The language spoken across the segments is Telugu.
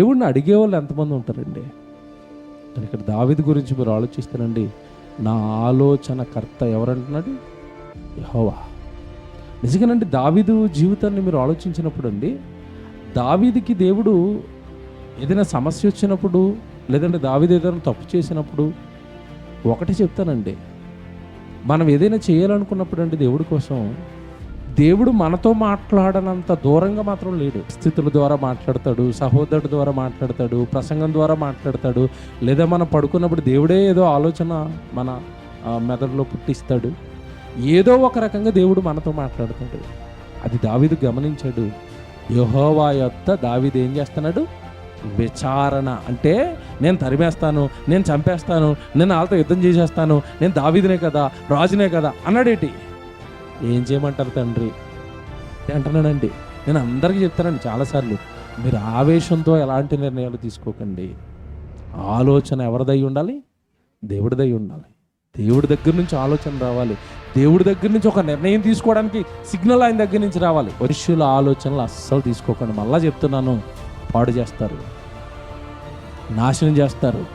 దేవుడిని అడిగేవాళ్ళు ఎంతమంది ఉంటారండి? ఇక్కడ దావిది గురించి మీరు ఆలోచిస్తానండి నా ఆలోచన కర్త ఎవరంటున్నాడు? యహోవా. నిజంగానండి దావీదు జీవితాన్ని మీరు ఆలోచించినప్పుడు అండి దావీదికి దేవుడు ఏదైనా సమస్య వచ్చినప్పుడు లేదంటే దావిది ఏదైనా తప్పు చేసినప్పుడు ఒకటి చెప్తానండి. మనం ఏదైనా చేయాలనుకున్నప్పుడు అండి దేవుడి కోసం దేవుడు మనతో మాట్లాడనంత దూరంగా మాత్రం లేడు. స్థితుల ద్వారా మాట్లాడతాడు సహోదరుడు ద్వారా మాట్లాడతాడు ప్రసంగం ద్వారా మాట్లాడతాడు లేదా మనం పడుకున్నప్పుడు దేవుడే ఏదో ఆలోచన మన మెదడులో పుట్టిస్తాడు. ఏదో ఒక రకంగా దేవుడు మనతో మాట్లాడతాడు. అది దావీదు గమనించాడు. యహోవా యొక్క దావీదు ఏం చేస్తున్నాడు? విచారణ. అంటే నేను తరిమేస్తాను నేను చంపేస్తాను నేను వాళ్ళతో యుద్ధం చేసేస్తాను నేను దావీదునే కదా రాజునే కదా అన్నాడేటి? ఏం చేయమంటారు తండ్రి? అంటున్నానండి నేను అందరికీ చెప్తానండి చాలాసార్లు. మీరు ఆవేశంతో ఎలాంటి నిర్ణయాలు తీసుకోకండి. ఆలోచన ఎవరిదై ఉండాలి? దేవుడిదై ఉండాలి. దేవుడి దగ్గర నుంచి ఆలోచన రావాలి. దేవుడి దగ్గర నుంచి ఒక నిర్ణయం తీసుకోవడానికి సిగ్నల్ ఆయన దగ్గర నుంచి రావాలి. మనుషుల ఆలోచనలు అస్సలు తీసుకోకండి. మళ్ళా చెప్తున్నాను పాడు చేస్తారు. నాశనం చేస్తారు.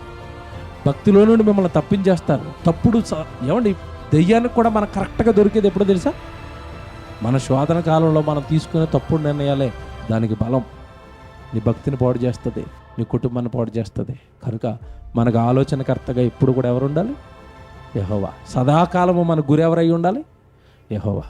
భక్తిలో నుండి మిమ్మల్ని తప్పించేస్తారు. తప్పుడు ఏమండి? దెయ్యానికి కూడా మనకు కరెక్ట్గా దొరికేది ఎప్పుడో తెలుసా? మన శోధన కాలంలో మనం తీసుకునే తప్పుడు నిర్ణయాలే దానికి బలం. నీ భక్తిని పాడు చేస్తుంది నీ కుటుంబాన్ని పాడు చేస్తుంది. కనుక మనకు ఆలోచనకర్తగా ఎప్పుడు కూడా ఎవరు ఉండాలి? యహోవా. సదాకాలము మన గురి ఎవరై ఉండాలి? యహోవా.